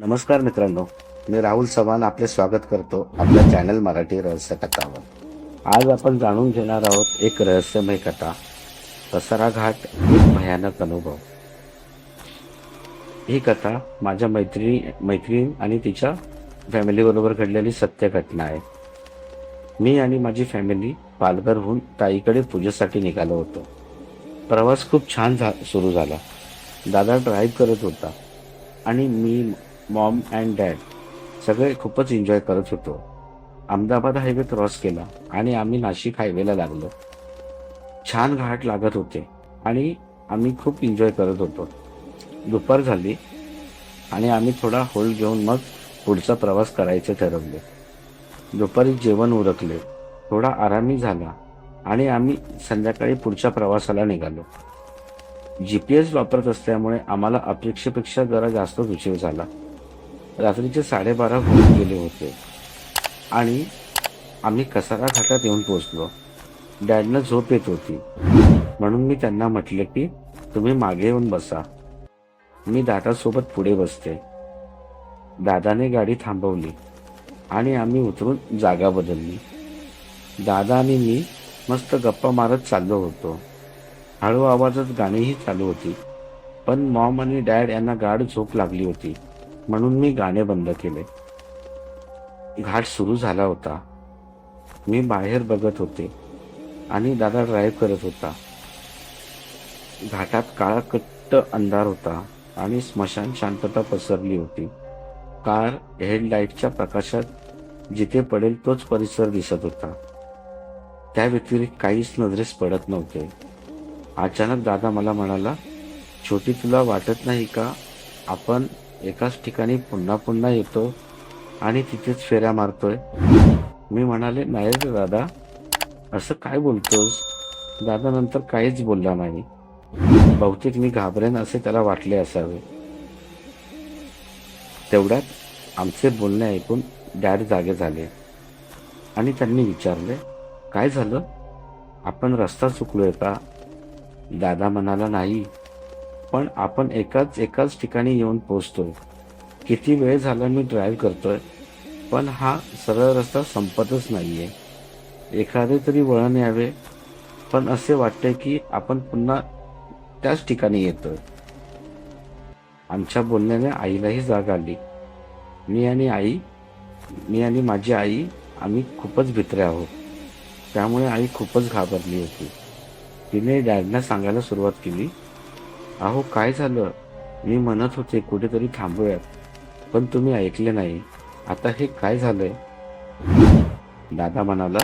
नमस्कार मित्रांनो मी राहुल चव्हाण आपले स्वागत करतो आपल्या चॅनल मराठी रहस्य कथावर. आज आपण जाणून घेणार आहोत एक रहस्यमय कथा कसारा घाट एक भयानक अनुभव. ही कथा माझ्या मैत्रिणी मैत्रीण आणि तिच्या फॅमिलीबरोबर घडलेली सत्य घटना आहे. मी आणि माझी फॅमिली पालघरहून ताईकडे पूजेसाठी निघालो होतो. प्रवास खूप छान झा सुरू झाला. दादा ड्राईव्ह करत होता आणि मी मॉम अँड डॅड सगळे खूपच एन्जॉय करत होतो. अहमदाबाद हायवे क्रॉस केला आणि आम्ही नाशिक हायवेला लागलो. छान घाट लागत होते आणि आम्ही खूप एन्जॉय करत होतो. दुपार झाली आणि आम्ही थोडा होल्ड घेऊन मग पुढचा प्रवास करायचे ठरवले. दुपारी जेवण उरकले थोडा आरामी झाला आणि आम्ही संध्याकाळी पुढच्या प्रवासाला निघालो. जी पी एस वापरत असल्यामुळे आम्हाला अपेक्षेपेक्षा जरा जास्त उशीर झाला. रात्रीचे साडेबारा होऊन गेले होते. आणि आम्ही कसारा घाटात येऊन पोचलो डॅडनं झोप येत होती. म्हणून मी त्यांना म्हटले की तुम्ही मागे येऊन बसा. मी दादासोबत पुढे बसते. दादाने गाडी थांबवली आणि आम्ही उतरून जागा बदलली. दादा आणि मी मस्त गप्पा मारत चाललो होतो. हळू आवाजात गाणीही चालू होती. पण मॉम आणि डॅड यांना गाढ झोप लागली होती. म्हणून मी गाणे बंद केले. घाट सुरू झाला होता. मी बाहेर बघत होते आणि दादा ड्राईव्ह करत होता. घाटात काळा कट्ट अंधार होता आणि स्मशान शांतता पसरली होती. कार हेडलाईटच्या प्रकाशात जिथे पडेल तोच परिसर दिसत होता. त्या व्यतिरिक्त काहीच नजरेस पडत नव्हते. अचानक दादा मला म्हणाला छोटी तुला वाटत नाही का आपण एकाच ठिकाणी पुन्हा पुन्हा येतो आणि तिथेच फेऱ्या मारतोय. मी म्हणाले नाही रे दादा असं काय बोलतोस? दादा नंतर काहीच बोलला नाही. बहुतेक मी घाबरेन असे त्याला वाटले असावे. तेवढ्यात आमचे बोलणे ऐकून डॅड जागे झाले आणि त्यांनी विचारले काय झालं? आपण रस्ता चुकलोय का? दादा म्हणाला नाही. पण आपण एकाच एकाच ठिकाणी येऊन पोहोचतोय. किती वेळ झाला मी ड्राईव्ह करतोय पण हा सरळ रस्ता संपतच नाहीये. एखादे तरी वळण यावे पण असे वाटते की आपण पुन्हा त्याच ठिकाणी येतोय. आमच्या बोलण्याने आईलाही जाग आली. मी आणि आई मी आणि माझी आई आम्ही खूपच भित्रे आहोत. त्यामुळे आई खूपच घाबरली होती. तिने डॅडना सांगायला सुरुवात केली अहो काय झालं? मी म्हणत होते कुठेतरी थांबूयात. पण तुम्ही ऐकले नाही. आता हे काय झालंय? दादा म्हणाला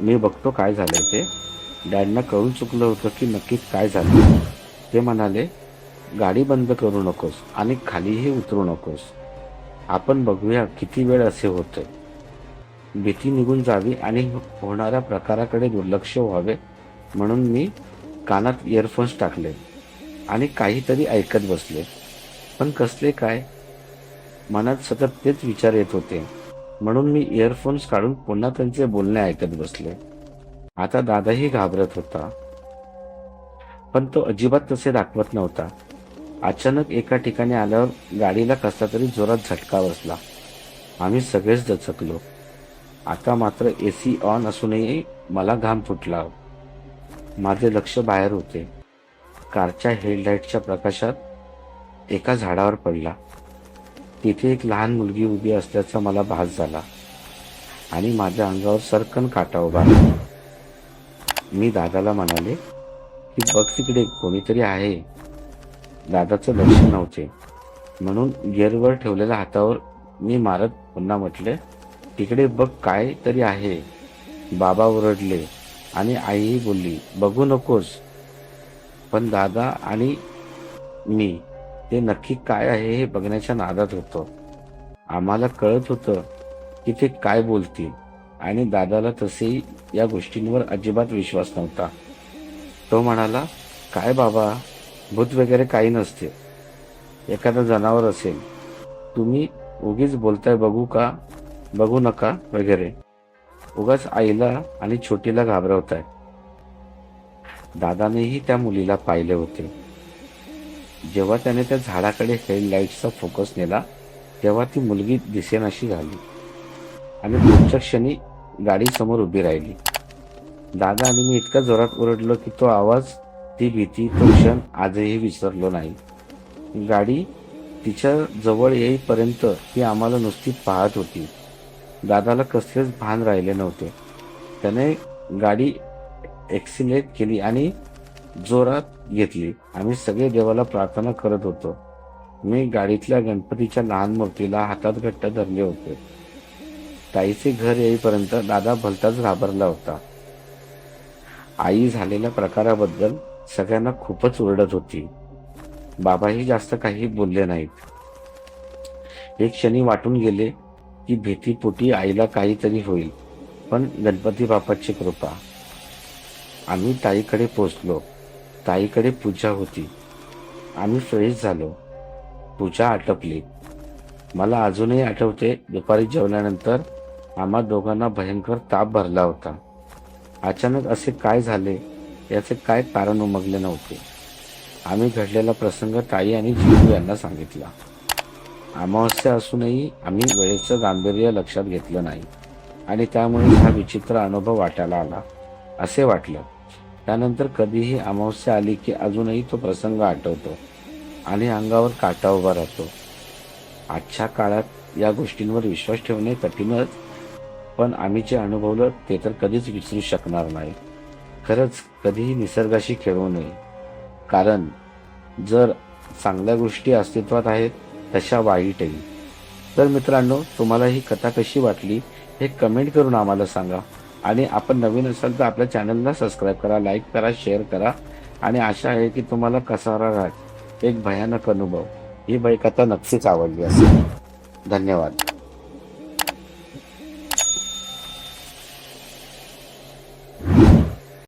मी बघतो काय झालंय ते. डॅडना कळून चुकलं होतं की नक्कीच काय झालं. ते म्हणाले गाडी बंद करू नकोस आणि खालीही उतरू नकोस. आपण बघूया किती वेळ असे होते. भीती निघून जावी आणि होणाऱ्या प्रकाराकडे दुर्लक्ष व्हावे म्हणून मी कानात इयरफोन्स टाकले. आणि काहीतरी ऐकत बसले. पण कसले काय? मनात सतत तेच विचार येत होते. म्हणून मी इयरफोन्स काढून पुन्हा त्यांचे बोलणे ऐकत बसले. आता दादाही घाबरत होता. पण तो अजिबात तसे दाखवत नव्हता. अचानक एका ठिकाणी आल्यावर गाडीला कसा तरी जोरात झटका बसला. आम्ही सगळेच दचकलो. आता मात्र ए सी ऑन असूनही मला घाम फुटला. माझे लक्ष बाहेर होते. कारच्या हेडलाईटच्या प्रकाशात एका झाडावर पडला. तिथे एक लहान मुलगी उभी असल्याचा मला भास झाला आणि माझ्या अंगावर सरकन काटा उभा मी दादाला म्हणाले की बघ तिकडे कोणीतरी आहे. दादाचं लक्ष नव्हते. म्हणून गिअरवर ठेवलेल्या हातावर मी मारत पुन्हा म्हटले तिकडे बघ काय तरी आहे. बाबा ओरडले आणि आईही बोलली बघू नकोस. पण दादा आणि मी ते नक्की काय आहे हे बघण्याच्या नादात होतो. आम्हाला कळत होतं की ते काय बोलतील आणि दादाला तसेही या गोष्टींवर अजिबात विश्वास नव्हता. तो म्हणाला काय बाबा भूत वगैरे काही नसते. एखादं जनावर असेल. तुम्ही उगीच बोलताय बघू का? बघू नका वगैरे. उगाच आईला आणि छोटीला घाबरवताय. दादानेही त्या मुलीला पाहिले होते. जेव्हा त्याने त्या झाडाकडे हेडलाईटचा फोकस नेला तेव्हा ती मुलगी दिसेनाशी झाली आणि पुढच्या क्षणी गाडी समोर उभी राहिली. दादा आणि मी इतका जोरात ओरडलो की तो आवाज ती भीती तो क्षण आजही विसरलो नाही. गाडी तिच्या जवळ येईपर्यंत ती आम्हाला नुसती पाहत होती. दादाला कसलेच भान राहिले नव्हते. त्याने गाडी एक्सिलेट केली आणि जोरात घेतली. आम्ही सगळे देवाला प्रार्थना करत होतो. मी गाडीतल्या गणपतीच्या लहान मूर्तीला हातात घट्ट धरले होते. ताईचे घर येईपर्यंत दादा भलताच घाबरला होता. आई झालेल्या प्रकाराबद्दल सगळ्यांना खूपच ओरडत होती. बाबाही जास्त काही बोलले नाहीत. एक क्षणी वाटून गेले की भीतीपोटी आईला काहीतरी होईल पण गणपती बापाची कृपा. आम्ही ताईकडे पोचलो. ताईकडे पूजा होती. आम्ही फ्रेश झालो. पूजा आटपली. मला अजूनही आठवते दुपारी जेवल्यानंतर आम्हा दोघांना भयंकर ताप भरला होता. अचानक असे काय झाले याचे काय कारण उमगले नव्हते. आम्ही घडलेला प्रसंग ताई आणि जिजू यांना सांगितला. अमावस्या असूनही आम्ही वेळेचं गांभीर्य लक्षात घेतलं नाही आणि त्यामुळे हा विचित्र अनुभव वाटायला आला. असे वाटलं. त्यानंतर कधीही अमावस्या आली की अजूनही तो प्रसंग आठवतो आणि अंगावर काटा उभा राहतो. आजच्या काळात या गोष्टींवर विश्वास ठेवणे कठीणच पण आम्ही जे अनुभवलं ते तर कधीच विसरू शकणार नाही. खरंच कधीही निसर्गाशी खेळू नये. कारण जर चांगल्या गोष्टी अस्तित्वात आहेत तशा वाईटही. तर मित्रांनो तुम्हाला ही कथा कशी वाटली हे कमेंट करून आम्हाला सांगा. आणि आपण नवीन असाल तर आपल्या चॅनलला सबस्क्राईब करा लाईक करा शेअर करा. आणि आशा आहे की तुम्हाला कसारा राज एक भयानक अनुभव ही बाई नक्कीच आवडली असेल. धन्यवाद.